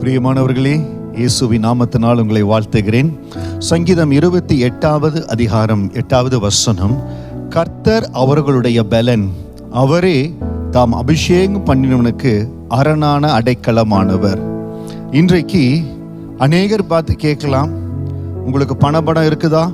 பிரியமானவர்களே இயேசுவின் நாமத்தினால் உங்களை வாழ்த்துகிறேன். சங்கீதம் இருபத்தி எட்டாவது அதிகாரம் எட்டாவது வசனம். கர்த்தர் அவர்களுடைய பலன் அவரே தாம் அபிஷேகம் பண்ணினவனுக்கு அரணான அடைக்கலமானவர். இன்றைக்கு அநேகர் பார்த்து கேட்கலாம் உங்களுக்கு பணபடம் இருக்குதா?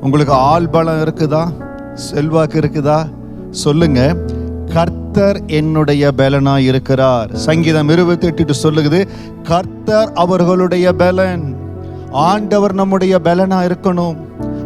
உங்களுக்கு ஆள் பலம் இருக்குதா? செல்வாக்கு இருக்குதா? சொல்லுங்கள் கர்த்தர் என்னுடைய பலனாய் இருக்கிறார். சங்கீதம் இருபத்தி எட்டு சொல்லுகிறது கர்த்தர் அவர்களுடைய பலன். ஆண்டவர் நம்முடைய பலனா இருக்கணும்.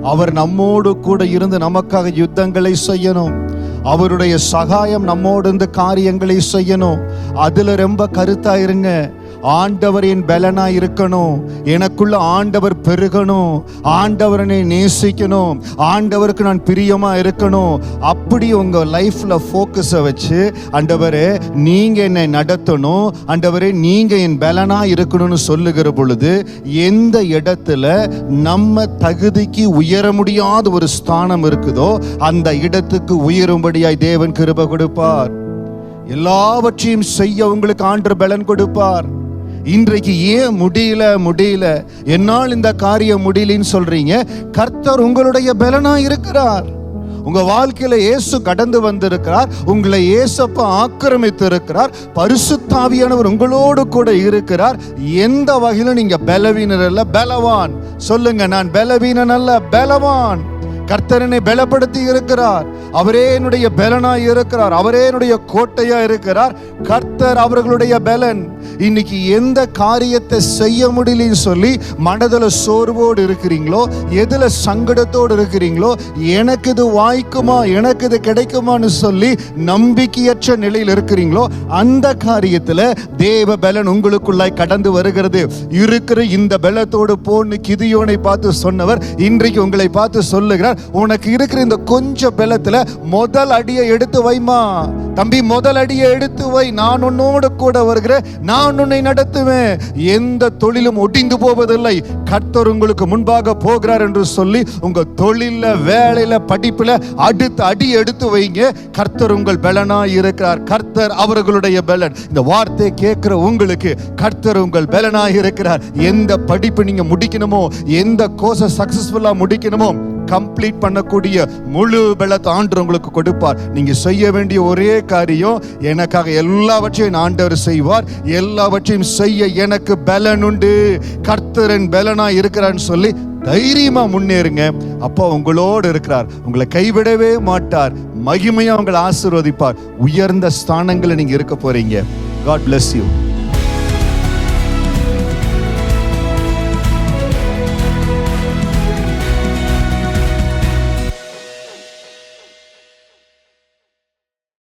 அவர் நம்மோடு கூட இருந்து நமக்காக யுத்தங்களை செய்யணும். அவருடைய சகாயம் நம்மோடு இருந்து காரியங்களை செய்யணும். அதுல ரொம்ப கருத்தா இருங்க. ஆண்டவர் என் பலனா இருக்கணும். எனக்குள்ள ஆண்டவர் பெருகணும். ஆண்டவரனை நேசிக்கணும். ஆண்டவருக்கு நான் பிரியமா இருக்கணும். அப்படி உங்க லைஃப்ல ஃபோக்கஸை வச்சு ஆண்டவரே நீங்க என்னை நடத்தணும். ஆண்டவரே நீங்க என் பலனா இருக்கணும்னு சொல்லுகிற பொழுது எந்த இடத்துல நம்ம தகுதிக்கு உயர முடியாத ஒரு ஸ்தானம் இருக்குதோ அந்த இடத்துக்கு உயரும்படியாய் தேவன் கிருப கொடுப்பார். எல்லாவற்றையும் செய்ய உங்களுக்கு ஆண்டு பலன் கொடுப்பார். இன்றைக்கு ஏன் முடியல முடியல? என்னால் இந்த காரியம் முடியலன்னு சொல்றீங்க? கர்த்தர் உங்களுடைய பலனா இருக்கிறார். உங்க வாழ்க்கையில இயேசு கடந்து வந்திருக்கிறார். உங்களை இயேசப்ப ஆக்கிரமித்து இருக்கிறார் பரிசுத்தாவியானவர் உங்களோடு கூட இருக்கிறார். எந்த வகையிலும் நீங்க பலவீனர் அல்ல பலவான். சொல்லுங்க நான் பலவீனன் அல்ல பலவான். கர்த்தரனை பலப்படுத்தி இருக்கிறார். அவரே என்னுடைய பலனாய் இருக்கிறார். அவரே என்னுடைய கோட்டையா இருக்கிறார். கர்த்தர் அவர்களுடைய பலன். இன்னைக்கு எந்த காரியத்தை செய்ய முடியலன்னு சொல்லி மனதில் சோர்வோடு இருக்கிறீங்களோ எதில் சங்கடத்தோடு இருக்கிறீங்களோ எனக்கு இது வாய்க்குமா எனக்கு இது கிடைக்குமான்னு சொல்லி நம்பிக்கையற்ற நிலையில் இருக்கிறீங்களோ அந்த காரியத்தில் தேவ பலன் உங்களுக்குள்ளாய் கடந்து வருகிறது. இருக்கிற இந்த பலத்தோடு போன்னு கிதியோனை பார்த்து சொன்னவர் இன்றைக்கு உங்களை பார்த்து சொல்லுகிறார். உனக்கு இருக்கிற இந்த கொஞ்ச பெலத்துல முதல் அடியை எடுத்து வைமா. தம்பி முதல் அடியை எடுத்து வை. நான் உன்னோடு கூட வருகிறேன் நான் உன்னை நடத்துவேன். எந்த தொழிலும் ஒடிந்து போவதில்லை. கர்த்தர் உங்களுக்கு முன்பாக போகிறார் என்று சொல்லி உங்க தொழில வேலையில படிப்புல அடுத்த அடி எடுத்து வைங்க. கர்த்தர் உங்கள் பலனாய் இருக்கிறார். கர்த்தர் அவர்களுடைய பலன். இந்த வார்த்தை கேட்கிற உங்களுக்கு கர்த்தர் உங்கள் பலனாய் இருக்கிறார். எந்த படிப்பு நீங்க முடிக்கணுமோ எந்த கோர்ஸை சக்சஸ்ஃபுல்லா முடிக்கணுமோ கம்ப்ளீட் பண்ணக்கூடிய முழு பலத்தை ஆண்டு உங்களுக்கு கொடுப்பார். நீங்க செய்ய வேண்டிய ஒரே காரியம் எனக்காக எல்லாவற்றையும் ஆண்டவர் செய்வார். எல்லாவற்றையும் செய்ய எனக்கு பலன் உண்டு. கர்த்தரன் பலனா இருக்கிறான்னு சொல்லி தைரியமா முன்னேறுங்க. அப்போ உங்களோடு இருக்கிறார். உங்களை கைவிடவே மாட்டார். மகிமையா உங்களை ஆசிர்வதிப்பார். உயர்ந்த ஸ்தானங்களை நீங்க இருக்க போறீங்க. God bless you